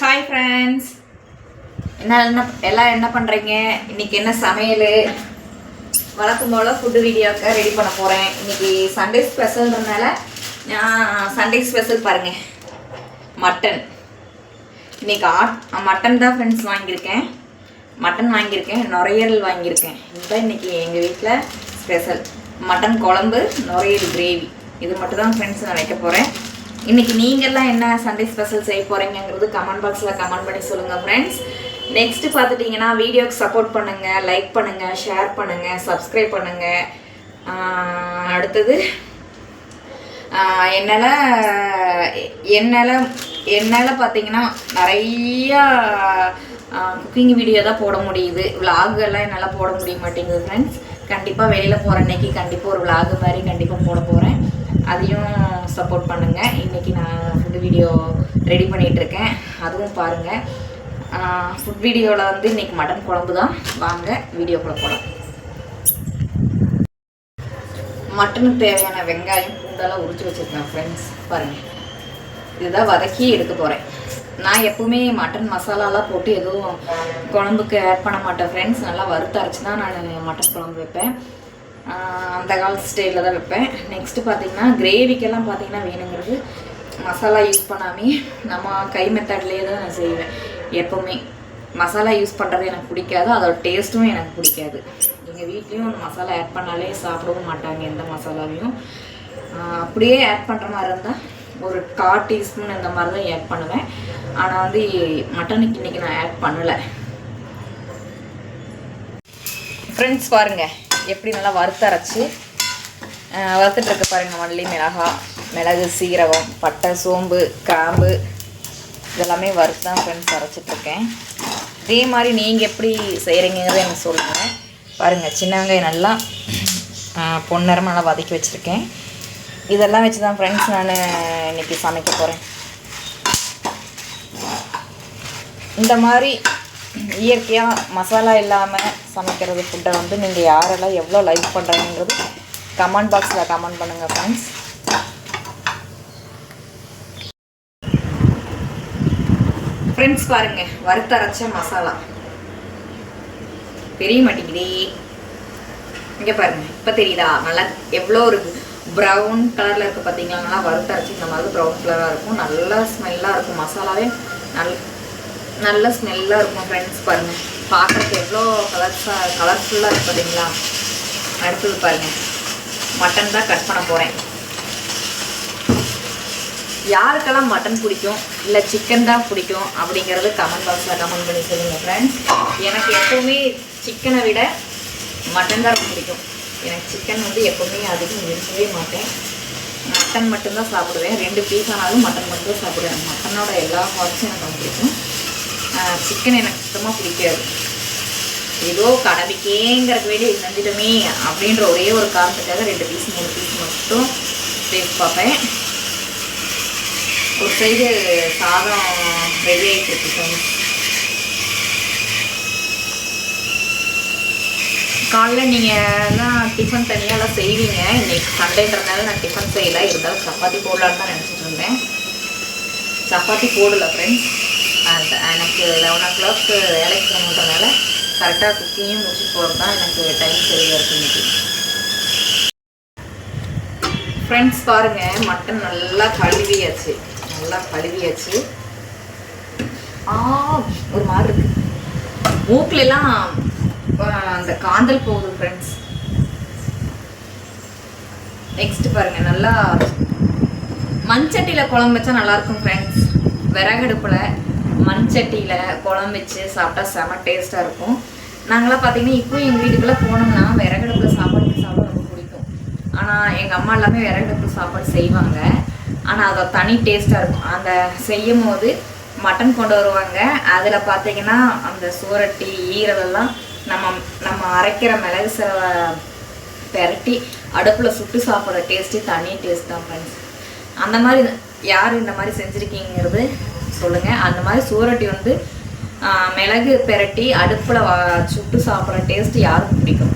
Hi friends என்ன என்ன எல்லாம் என்ன பண்ணுறீங்க இன்னைக்கு என்ன சமையல்? வழக்கம் போல் ஃபுட்டு வீடியோக்க ரெடி பண்ண போகிறேன் இன்னைக்கு சண்டே ஸ்பெஷல்ன்றனால நான் சண்டே ஸ்பெஷல் பாருங்கள் மட்டன் இன்னைக்கு ஆட் மட்டன் தான் ஃப்ரெண்ட்ஸ் வாங்கியிருக்கேன். மட்டன் வாங்கியிருக்கேன். நுரையீரல் வாங்கியிருக்கேன். இதுதான் இன்னைக்கு எங்கள் வீட்டில் ஸ்பெஷல் மட்டன் குழம்பு நுரையீரல் கிரேவி இது மட்டும் தான் ஃப்ரெண்ட்ஸ் நான் வைக்க போகிறேன் இன்னைக்கு நீங்கள்லாம் என்ன சண்டே ஸ்பெஷல் செய்ய போகிறீங்கிறது கமெண்ட் பாக்ஸில் கமெண்ட் பண்ணி சொல்லுங்கள் ஃப்ரெண்ட்ஸ் நெக்ஸ்ட் பார்த்துட்டிங்கன்னா வீடியோக்கு சப்போர்ட் பண்ணுங்கள் லைக் பண்ணுங்கள் ஷேர் பண்ணுங்கள் சப்ஸ்கிரைப் பண்ணுங்கள் அடுத்தது என்னால் என்னால் என்னால் பார்த்தீங்கன்னா நிறையா குக்கிங் வீடியோ தான் போட முடியுது. விலாகெல்லாம் எல்லாம் என்னால் போட முடிய மாட்டேங்குது ஃப்ரெண்ட்ஸ் கண்டிப்பாக வெளியில் போகிற அன்னைக்கு கண்டிப்பாக ஒரு vlog மாதிரி கண்டிப்பாக போட போகிறேன் அதையும் சப்போர்ட் பண்ணுங்கள் இன்றைக்கி நான் ஃபுட் வீடியோ ரெடி பண்ணிகிட்ருக்கேன் அதுவும் பாருங்கள் ஃபுட் வீடியோவில் வந்து இன்றைக்கி மட்டன் குழம்பு தான். வாங்க வீடியோக்குள்ளே போகலாம் மட்டனுக்கு தேவையான வெங்காயம் பூண்டெல்லாம் உரிச்சு வச்சுருக்கேன் ஃப்ரெண்ட்ஸ் பாருங்கள் இதுதான் வதக்கி எடுக்க போகிறேன் நான் எப்பவுமே மட்டன் மசாலாலாம் போட்டு எதுவும் குழம்புக்கு ஆட் பண்ண மாட்டேன். ஃப்ரெண்ட்ஸ் நல்லா வறுத்து அரைச்சி தான் நான் மட்டன் குழம்பு வைப்பேன். அந்த கால ஸ்டைலில் தான் வைப்பேன். நெக்ஸ்ட்டு பார்த்தீங்கன்னா கிரேவிக்கெல்லாம் பார்த்தீங்கன்னா வேணுங்கிறது மசாலா யூஸ் பண்ணாமே நம்ம கை மெத்தட்லேயே தான் நான் செய்வேன். எப்பவுமே மசாலா யூஸ் பண்ணுறது எனக்கு பிடிக்காது. அதோட டேஸ்ட்டும் எனக்கு பிடிக்காது. எங்கள் வீட்லேயும் அந்த மசாலா ஆட் பண்ணாலே சாப்பிடவும் மாட்டாங்க எந்த மசாலாவையும். அப்படியே ஆட் பண்ணுற மாதிரி இருந்தால் ஒரு கால் டீஸ்பூன் இந்த மாதிரி தான் ஆட் பண்ணுவேன். ஆனால் வந்து மட்டனுக்கு இன்றைக்கி நான் ஆட் பண்ணலை. ஃப்ரெண்ட்ஸ் பாருங்கள் எப்படி நல்லா வறுத்தரைச்சி வறுத்துட்ருக்க பாருங்கள் மல்லி மிளகா மிளகு சீரகம் பட்டை சோம்பு கிராம்பு இதெல்லாமே வறுத்து தான் ஃப்ரெண்ட்ஸ் அரைச்சிட்ருக்கேன் இதே மாதிரி நீங்கள் எப்படி செய்கிறீங்கிறத எனக்கு சொல்லுங்கள் பாருங்கள் சின்ன வெங்காயம் நல்லா பொன்னரமாக நல்லா வதக்கி வச்சுருக்கேன். இதெல்லாம் வச்சு தான் ஃப்ரெண்ட்ஸ் நான் இன்னைக்கு சமைக்க போகிறேன் இந்த மாதிரி இயற்கையாக மசாலா இல்லாமல் சமைக்கிறது ஃபுட்டை வந்து நீங்கள் யாரெல்லாம் எவ்வளோ லைக் பண்ணுறீங்கிறது கமெண்ட் பாக்ஸில் கமெண்ட் பண்ணுங்கள் ஃப்ரெண்ட்ஸ் ஃப்ரெண்ட்ஸ் பாருங்க வறுத்தரைச்ச மசாலா. தெரிய மாட்டேங்குதே. இங்கே பாருங்க இப்போ தெரியுதா? நல்லா எவ்வளோ இருக்குது ப்ரௌன் கலரில் இருக்குது பார்த்தீங்களா நல்லா வறுத்தரைச்சி இந்த மாதிரி ப்ரௌன் கலராக இருக்கும். நல்லா ஸ்மெல்லாக இருக்கும். மசாலாவே நல் நல்ல ஸ்மெல்லாக இருக்கும் ஃப்ரெண்ட்ஸ் பாருங்கள் பார்க்குறதுக்கு எவ்வளோ கலர்ஸாக கலர்ஃபுல்லாக இருக்குது பார்த்தீங்களா அடுத்தது பாருங்கள் மட்டன் தான் கட் பண்ண போகிறேன் யாருக்கெல்லாம் மட்டன் பிடிக்கும்? இல்லை சிக்கன் தான் பிடிக்கும்? அப்படிங்கிறது கமெண்ட் பாக்ஸில் கமெண்ட் பண்ணி சொல்லுங்கள் ஃப்ரெண்ட்ஸ் எனக்கு எப்போவுமே சிக்கனை விட மட்டன் தான் ரொம்ப பிடிக்கும். எனக்கு சிக்கன் வந்து எப்போவுமே அதிகம் விரும்பவே மாட்டேன். மட்டன் மட்டும்தான் சாப்பிடுவேன். ரெண்டு பீஸ் ஆனாலும் மட்டன் மட்டும் சாப்பிடுவேன். மட்டனோட எல்லா பார்ட்ஸும் எனக்கு ரொம்ப பிடிக்கும். சிக்கன் எனக்கு சுத்தமாக பிடிக்காது. ஏதோ கடமைக்கேங்கிறக்கு வேண்டி செஞ்சிட்டோமே அப்படின்ற ஒரே ஒரு காரணத்துக்காக ரெண்டு பீஸ் மூணு பீஸ் மட்டும் பேசி பார்ப்பேன். ஒரு சைடு சாதம் ரெடி ஆகிட்டு இருக்கு காலைல நீங்கள் டிஃபன் தனியாகலாம் செய்வீங்க. இன்னைக்கு சண்டேன்றதுனால நான் டிஃபன் செய்யலை. இருந்தாலும் சப்பாத்தி போடலான்னு தான் நினச்சிட்டு இருந்தேன். சப்பாத்தி போடலை ஃப்ரெண்ட்ஸ் எனக்கு லெவன் ஓ கிளாக் வேலைக்கு போகணுன்றதுனால கரெக்டாக குக்கிங்கும் முடிச்சுட்டு போகிறது தான் எனக்கு டைம் சரியாக இருக்குது இன்னைக்கு. ஃப்ரெண்ட்ஸ் பாருங்கள் மட்டன் நல்லா கழுவியாச்சு. நல்லா கழுவியாச்சு. ஆ ஒரு மாதிரி இருக்கு. மூக்கிலலாம் அந்த காந்தல் போகுது ஃப்ரெண்ட்ஸ் நெக்ஸ்ட் பாருங்க நல்லா மண்சட்டியில் குழம்பு வச்சா நல்லாயிருக்கும் ஃப்ரெண்ட்ஸ் விறகடுப்பில் மண்சட்டியில் குழம்பு வச்சு சாப்பிட்டா செம டேஸ்ட்டாக இருக்கும். நாங்களாம் பார்த்தீங்கன்னா இப்போ எங்கள் வீட்டுக்குள்ளே போனோம்னா விறகடுப்பில் சாப்பாடு சாப்பிட ரொம்ப பிடிக்கும். ஆனால் எங்கள் அம்மா எல்லாமே விறகடுப்பு சாப்பாடு செய்வாங்க. ஆனால் அதை தனி டேஸ்ட்டாக இருக்கும். அந்த செய்யும் போது மட்டன் கொண்டு வருவாங்க. அதில் பார்த்தீங்கன்னா அந்த சூரட்டி ஈரலெல்லாம் நம்ம நம்ம அரைக்கிற மிளகு செலவை பெரட்டி அடுப்பில் சுட்டு சாப்பிட்ற டேஸ்ட்டு தனி டேஸ்ட் தான் ஃப்ரெண்ட்ஸ் அந்த மாதிரி யார் இந்த மாதிரி செஞ்சுருக்கீங்கிறது சொல்லுங்கள் அந்த மாதிரி சூரட்டி வந்து மிளகு பெரட்டி அடுப்பில் சுட்டு சாப்பிட்ற டேஸ்ட்டு யாருக்கு பிடிக்கும்?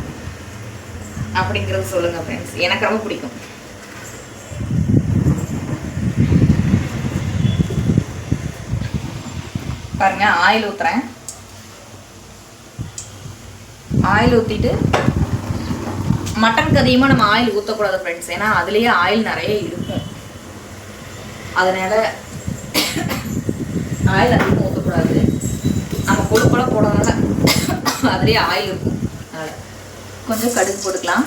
அப்படிங்கிறது சொல்லுங்கள் ஃப்ரெண்ட்ஸ் எனக்கு ரொம்ப பிடிக்கும். பாருங்கள் ஆயில் ஊற்றுறேன் ஆயில் ஊற்றிட்டு மட்டனுக்கு அதிகமாக நம்ம ஆயில் ஊற்றக்கூடாது ஃப்ரெண்ட்ஸ் ஏன்னா அதுலேயே ஆயில் நிறைய இருக்கும். அதனால் ஆயில் அதிகமாக ஊற்றக்கூடாது நம்ம கொழுப்பெல்லாம் போடுறதுனால அதுலேயே ஆயில் இருக்கும். அதனால் கொஞ்சம் கடுகு போட்டுக்கலாம்.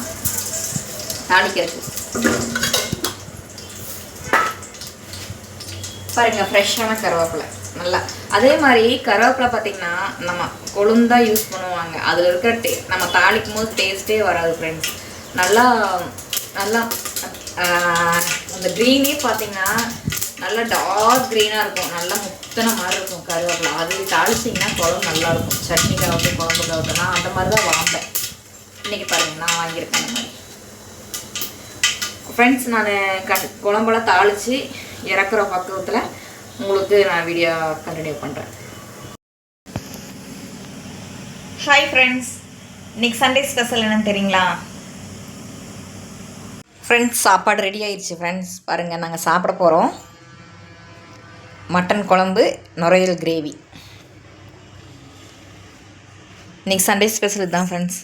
தாளிக்கிறதுக்கு. பாருங்க ஃப்ரெஷ்ஷான கருவேப்பிலை. நல்லா. அதே மாதிரி கருவேப்பிலை பார்த்தீங்கன்னா நம்ம கொழுந்தா யூஸ் பண்ணுவாங்க. அதில் இருக்கிற டே நம்ம தாளிக்கும் போது டேஸ்ட்டே வராது ஃப்ரெண்ட்ஸ் நல்லா நல்லா அந்த க்ரீனே பார்த்தீங்கன்னா நல்லா டார்க் க்ரீனாக இருக்கும். நல்லா முத்தன மாதிரி இருக்கும் கருவேப்பிலை. அது தாளிச்சிங்கன்னா குழம்பு நல்லாயிருக்கும். சட்னி சட்னிக்காகட்டும் குழம்பு நான் அந்த மாதிரி தான் வாம்பேன் இன்னைக்கு பாருங்கள் நான் வாங்கியிருக்கேன் அந்த மாதிரி. ஃப்ரெண்ட்ஸ் நான் க குழம்பெல்லாம் தாளித்து இறக்குற பக்குவத்தில் உங்களுக்கு நான் வீடியோ கண்டினியூ பண்ணுறேன் ஹாய் ஃப்ரெண்ட்ஸ் இன்னைக்கு சண்டே ஸ்பெஷல் என்னன்னு தெரியுங்களா? ஃப்ரெண்ட்ஸ் சாப்பாடு ரெடி ஆயிடுச்சு ஃப்ரெண்ட்ஸ் பாருங்கள் நாங்கள் சாப்பிட போகிறோம் மட்டன் குழம்பு நுரையல் கிரேவி இன்னைக்கு சண்டே ஸ்பெஷல் இதுதான் ஃப்ரெண்ட்ஸ்